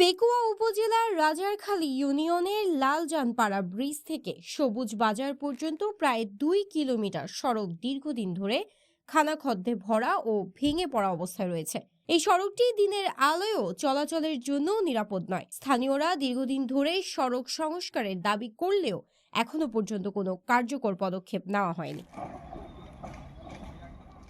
পেকুয়া উপজেলার রাজারখালী ইউনিয়নের লালজানপাড়া ব্রিজ থেকে সবুজ বাজার পর্যন্ত প্রায় দুই কিলোমিটার সড়ক দীর্ঘদিন ধরে খানাখদ্দে ভরা ও ভেঙে পড়া অবস্থায় রয়েছে। এই সড়কটি দিনের আলোয়ও চলাচলের জন্য নিরাপদ নয়। স্থানীয়রা দীর্ঘদিন ধরে সড়ক সংস্কারের দাবি করলেও এখনও পর্যন্ত কোনো কার্যকর পদক্ষেপ নেওয়া হয়নি।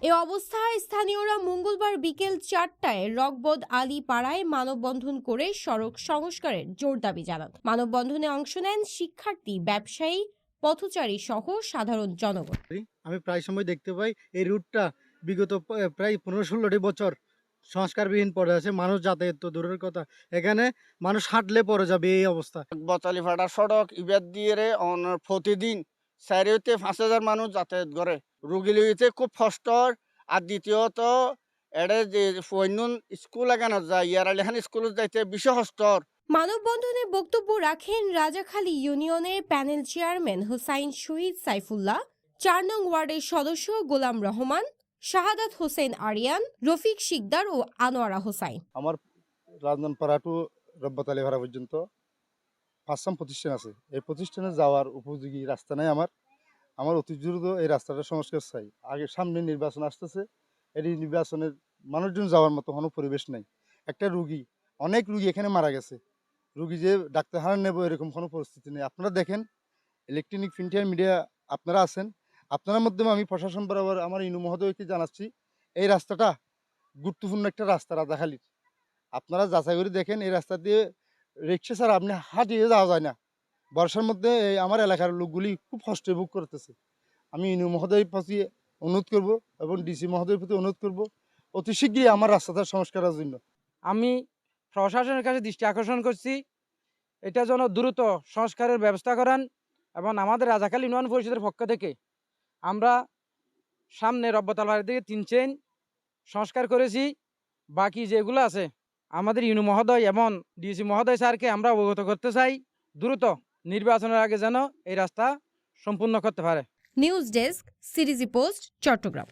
এ অবস্থায় স্থানীয়রা মঙ্গলবার বিকেল চারটায় রকবদ আলী পাড়ায় মানববন্ধন করে সড়ক সংস্কারের জোর দাবি জানান। মানববন্ধনে অংশ নেন শিক্ষার্থী ব্যবসায়ী পথচারী সহ সাধারণ জনগণ। আমি প্রায় সময় দেখতে পাই এই রুটটা বিগত প্রায় পনেরো ষোলোটি বছর সংস্কারবিহীন পড়ে আছে মানুষ যাতায়াত তো দূরের কথা। এখানে মানুষ হাঁটলে পড়ে যাবে এই অবস্থা। বতালিফাটা সড়ক ইবাদ দিয়ে প্রতিদিন চারি হইতে পাঁচ হাজার মানুষ যাতায়াত করে। রুগী লইতে খুব কষ্টর আর দ্বিতীয়ত এড়ে যে ফৈনুন স্কুল এখানে যায় ইয়ার আলিহান স্কুলত যাইতে বেশি কষ্টর মানববন্ধনে বক্তব্য রাখেন রাজাখালী ইউনিয়নের প্যানেল চেয়ারম্যান হুসাইন শহীদ সাইফুল্লাহ চার নং ওয়ার্ডের সদস্য গোলাম রহমান শাহাদাত হোসেন আরিয়ান রফিক শিকদার ও আনোয়ারা হোসাইন। আমার রাজনানপাড়া টু রব্বতালি ভাড়া পর্যন্ত পাঁচসাম প্রতিষ্ঠান আছে। এই প্রতিষ্ঠানে যাওয়ার উপযোগী রাস্তা নাই আমার। আমার অতি দ্রুত এই রাস্তাটা সংস্কার চাই। আগে সামনে নির্বাচন আসতেছে, এই নির্বাচনের মানুষজন যাওয়ার মতো কোনো পরিবেশ নাই। একটা রুগী, অনেক রুগী এখানে মারা গেছে। রুগী যে ডাক্তার হারান নেব এরকম কোনো পরিস্থিতি নেই। আপনারা দেখেন ইলেকট্রনিক প্রিন্টার মিডিয়া আপনারা আছেন, আপনার মাধ্যমে আমি প্রশাসন বরাবর আমার ইনু মহোদয়কে জানাচ্ছি, এই রাস্তাটা গুরুত্বপূর্ণ একটা রাস্তা, রাজাখালীর। আপনারা যাচাই করে দেখেন, এই রাস্তা দিয়ে রিক্সা ছাড়া আপনি হাঁটিয়ে যাওয়া যায় না। বর্ষার মধ্যে আমার এলাকার লোকগুলি খুব কষ্ট ভোগ করতেছে। আমি ইনু মহোদয়ের প্রতি অনুরোধ করব এবং ডিসি মহোদয়ের প্রতি অনুরোধ করব অতি শীঘ্রই আমার রাস্তাটা সংস্কারের জন্য। আমি প্রশাসনের কাছে দৃষ্টি আকর্ষণ করছি। এটা যেন দ্রুত সংস্কারের ব্যবস্থা করেন এবং আমাদের রাজাখালী ইউনিয়ন পরিষদের পক্ষ থেকে আমরা সামনে রব্বতালবাড়ির দিকে তিন চেন সংস্কার করেছি। বাকি যেগুলো আছে, আমাদের ইউনু মহোদয় এবং ডিসি মহোদয় স্যারকে আমরা অবগত করতে চাই। দ্রুত নির্বাচনের আগে যেন এই রাস্তা সম্পূর্ণ করতে পারে। নিউজ ডেস্ক সিরিজি পোস্ট চট্টগ্রাম।